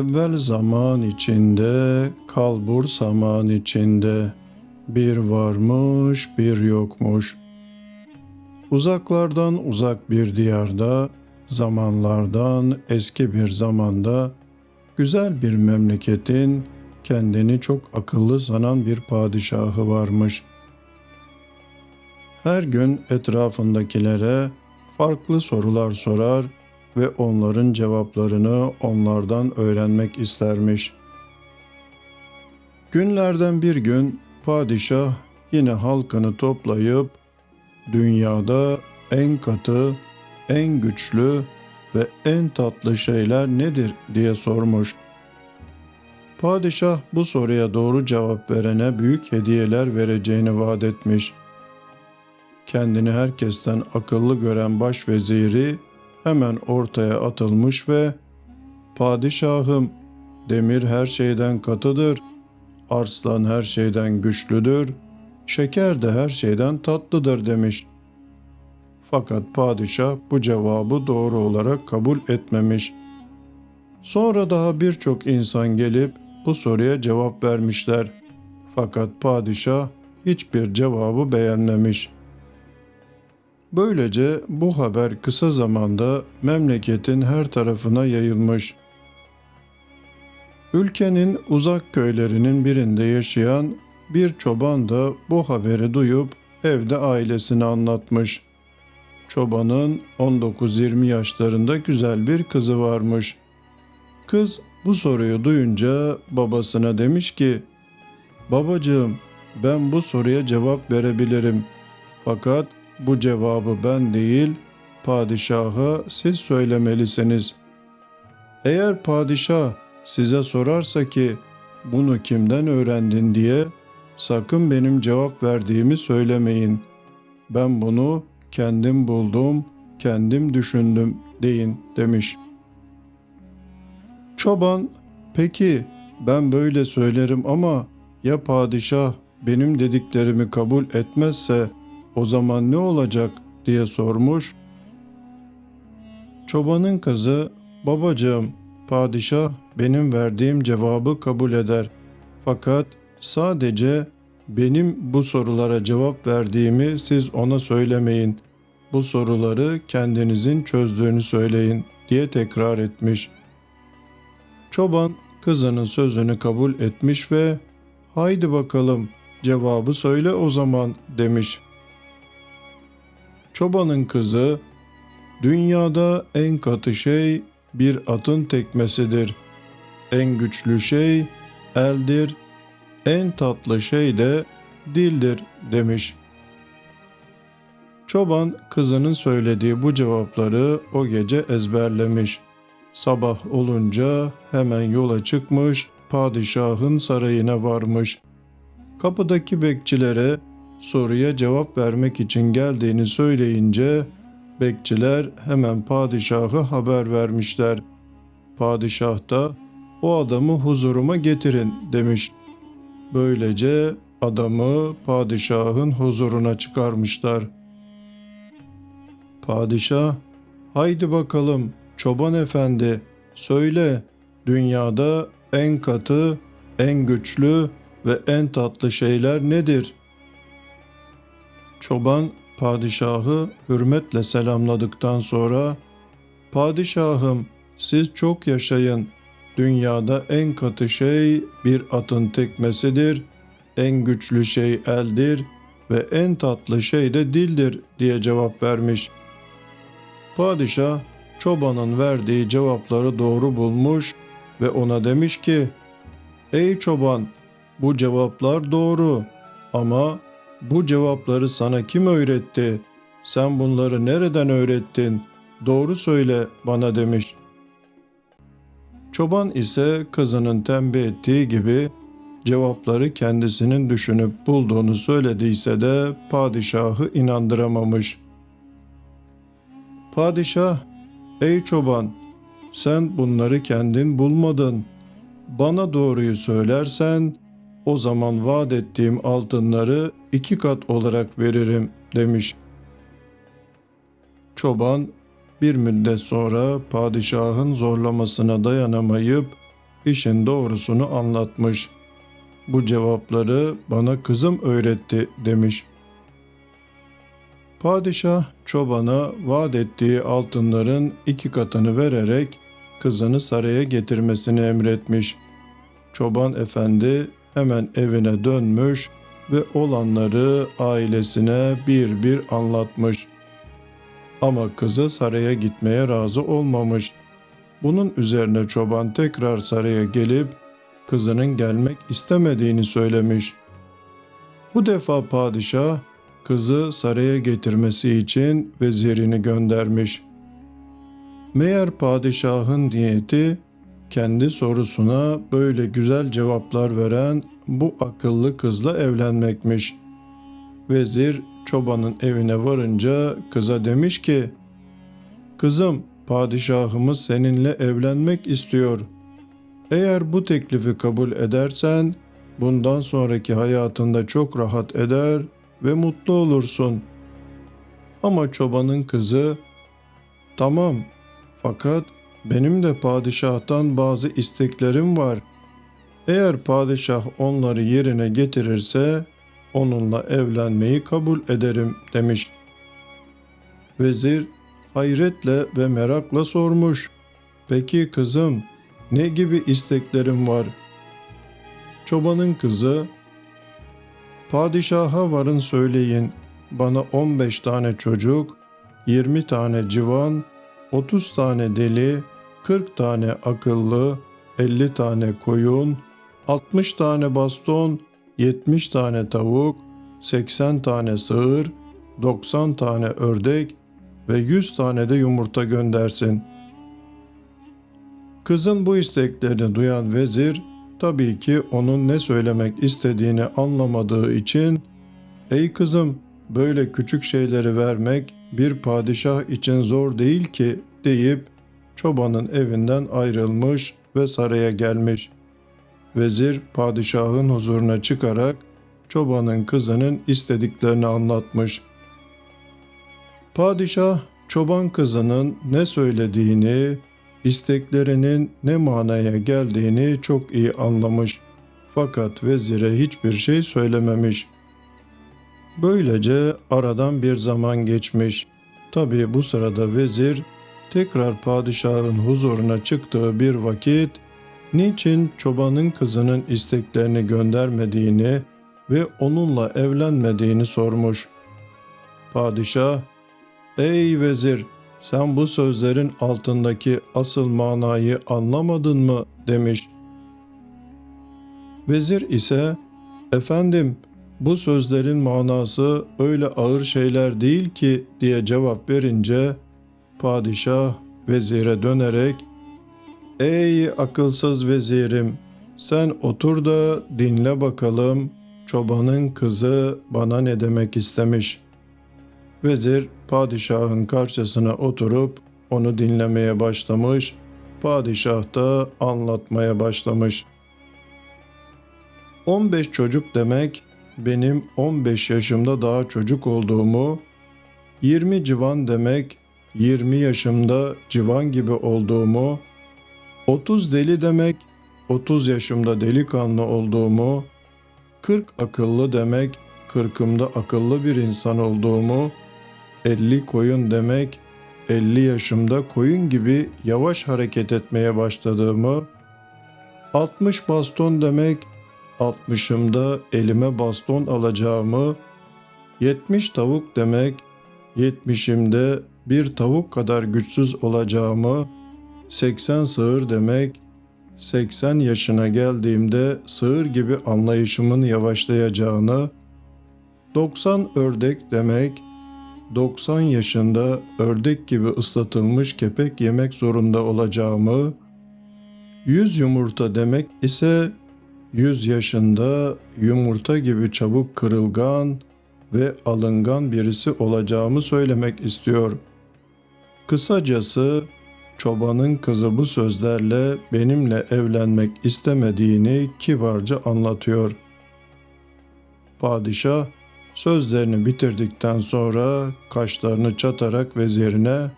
Evvel zaman içinde, kalbur zaman içinde. Bir varmış, bir yokmuş. Uzaklardan uzak bir diyarda, zamanlardan eski bir zamanda, güzel bir memleketin kendini çok akıllı sanan bir padişahı varmış. Her gün etrafındakilere farklı sorular sorar ve onların cevaplarını onlardan öğrenmek istermiş. Günlerden bir gün padişah yine halkını toplayıp dünyada en katı, en güçlü ve en tatlı şeyler nedir diye sormuş. Padişah bu soruya doğru cevap verene büyük hediyeler vereceğini vaat etmiş. Kendini herkesten akıllı gören başveziri hemen ortaya atılmış ve ''Padişahım, demir her şeyden katıdır, arslan her şeyden güçlüdür, şeker de her şeyden tatlıdır.'' demiş. Fakat padişah bu cevabı doğru olarak kabul etmemiş. Sonra daha birçok insan gelip bu soruya cevap vermişler. Fakat padişah hiçbir cevabı beğenmemiş.'' Böylece bu haber kısa zamanda memleketin her tarafına yayılmış. Ülkenin uzak köylerinin birinde yaşayan bir çoban da bu haberi duyup evde ailesine anlatmış. Çobanın 19-20 yaşlarında güzel bir kızı varmış. Kız bu soruyu duyunca babasına demiş ki, "Babacığım, ben bu soruya cevap verebilirim. Fakat bu cevabı ben değil, padişaha siz söylemelisiniz. Eğer padişah size sorarsa ki bunu kimden öğrendin diye sakın benim cevap verdiğimi söylemeyin. Ben bunu kendim buldum, kendim düşündüm deyin demiş. Çoban, peki ben böyle söylerim ama ya padişah benim dediklerimi kabul etmezse o zaman ne olacak diye sormuş. Çobanın kızı, babacığım padişah benim verdiğim cevabı kabul eder. Fakat sadece benim bu sorulara cevap verdiğimi siz ona söylemeyin. Bu soruları kendinizin çözdüğünü söyleyin diye tekrar etmiş. Çoban kızının sözünü kabul etmiş ve haydi bakalım cevabı söyle o zaman demiş.'' Çobanın kızı, dünyada en katı şey bir atın tekmesidir. En güçlü şey eldir, en tatlı şey de dildir demiş. Çoban kızının söylediği bu cevapları o gece ezberlemiş. Sabah olunca hemen yola çıkmış, padişahın sarayına varmış. Kapıdaki bekçilere soruya cevap vermek için geldiğini söyleyince bekçiler hemen padişaha haber vermişler. Padişah da o adamı huzuruma getirin demiş. Böylece adamı padişahın huzuruna çıkarmışlar. Padişah, haydi bakalım çoban efendi söyle dünyada en katı, en güçlü ve en tatlı şeyler nedir?'' Çoban padişahı hürmetle selamladıktan sonra "Padişahım, siz çok yaşayın. Dünyada en katı şey bir atın tekmesidir, en güçlü şey eldir ve en tatlı şey de dildir." diye cevap vermiş. Padişah çobanın verdiği cevapları doğru bulmuş ve ona demiş ki: "Ey çoban, bu cevaplar doğru ama bu cevapları sana kim öğretti? Sen bunları nereden öğrettin? Doğru söyle bana demiş. Çoban ise kızının tembih ettiği gibi cevapları kendisinin düşünüp bulduğunu söylediyse de padişahı inandıramamış. Padişah, ey çoban, sen bunları kendin bulmadın. Bana doğruyu söylersen o zaman vaat ettiğim altınları iki kat olarak veririm demiş. Çoban bir müddet sonra padişahın zorlamasına dayanamayıp işin doğrusunu anlatmış. Bu cevapları bana kızım öğretti demiş. Padişah çobana vaat ettiği altınların iki katını vererek kızını saraya getirmesini emretmiş. Çoban efendi hemen evine dönmüş ve olanları ailesine bir bir anlatmış. Ama kızı saraya gitmeye razı olmamış. Bunun üzerine çoban tekrar saraya gelip kızının gelmek istemediğini söylemiş. Bu defa padişah kızı saraya getirmesi için vezirini göndermiş. Meğer padişahın niyeti kendi sorusuna böyle güzel cevaplar veren bu akıllı kızla evlenmekmiş. Vezir çobanın evine varınca kıza demiş ki, Kızım, padişahımız seninle evlenmek istiyor. Eğer bu teklifi kabul edersen, bundan sonraki hayatında çok rahat eder ve mutlu olursun. Ama çobanın kızı, tamam fakat benim de padişahtan bazı isteklerim var. Eğer padişah onları yerine getirirse onunla evlenmeyi kabul ederim demiş. Vezir hayretle ve merakla sormuş. Peki kızım ne gibi isteklerim var? Çobanın kızı Padişaha varın söyleyin bana 15 tane çocuk, 20 tane civan, 30 tane deli, 40 tane akıllı, 50 tane koyun, 60 tane baston, 70 tane tavuk, 80 tane sığır, 90 tane ördek ve 100 tane de yumurta göndersin. Kızın bu isteklerini duyan vezir tabii ki onun ne söylemek istediğini anlamadığı için "Ey kızım, böyle küçük şeyleri vermek bir padişah için zor değil ki." deyip çobanın evinden ayrılmış ve saraya gelmiş. Vezir padişahın huzuruna çıkarak çobanın kızının istediklerini anlatmış. Padişah çoban kızının ne söylediğini, isteklerinin ne manaya geldiğini çok iyi anlamış. Fakat vezire hiçbir şey söylememiş. Böylece aradan bir zaman geçmiş. Tabi bu sırada vezir tekrar padişahın huzuruna çıktığı bir vakit niçin çobanın kızının isteklerini göndermediğini ve onunla evlenmediğini sormuş. Padişah, ''Ey vezir, sen bu sözlerin altındaki asıl manayı anlamadın mı?'' demiş. Vezir ise, ''Efendim, bu sözlerin manası öyle ağır şeyler değil ki.'' diye cevap verince, padişah vezire dönerek, ''Ey akılsız vezirim, sen otur da dinle bakalım çobanın kızı bana ne demek istemiş.'' Vezir padişahın karşısına oturup onu dinlemeye başlamış, padişah da anlatmaya başlamış. 15 çocuk demek benim 15 yaşımda daha çocuk olduğumu, 20 civan demek 20 yaşımda civan gibi olduğumu, 30 deli demek 30 yaşımda delikanlı olduğumu, 40 akıllı demek 40'ımda akıllı bir insan olduğumu, 50 koyun demek 50 yaşımda koyun gibi yavaş hareket etmeye başladığımı, 60 baston demek 60'ımda elime baston alacağımı, 70 tavuk demek 70'imde bir tavuk kadar güçsüz olacağımı, 80 sığır demek 80 yaşına geldiğimde sığır gibi anlayışımın yavaşlayacağını, 90 ördek demek 90 yaşında ördek gibi ıslatılmış kepek yemek zorunda olacağımı, 100 yumurta demek ise 100 yaşında yumurta gibi çabuk kırılgan ve alıngan birisi olacağımı söylemek istiyor. Kısacası çobanın kızı bu sözlerle benimle evlenmek istemediğini kibarca anlatıyor. Padişah Sözlerini bitirdikten sonra kaşlarını çatarak vezirine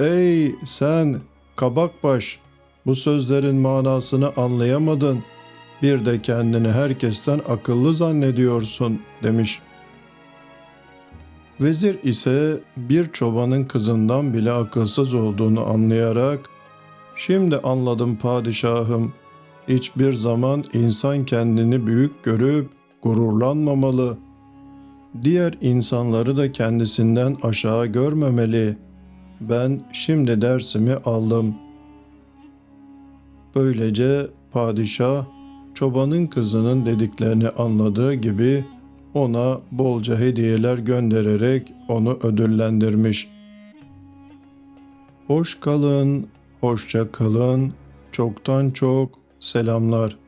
''Ey sen kabakbaş Bu sözlerin manasını anlayamadın. Bir de kendini herkesten akıllı zannediyorsun demiş. Vezir ise bir çobanın kızından bile akılsız olduğunu anlayarak Şimdi anladım padişahım. Hiçbir zaman insan kendini büyük görüp gururlanmamalı. Diğer insanları da kendisinden aşağı görmemeli. Ben şimdi dersimi aldım. Böylece padişah çobanın kızının dediklerini anladığı gibi ona bolca hediyeler göndererek onu ödüllendirmiş. Hoş kalın, hoşça kalın, çoktan çok selamlar.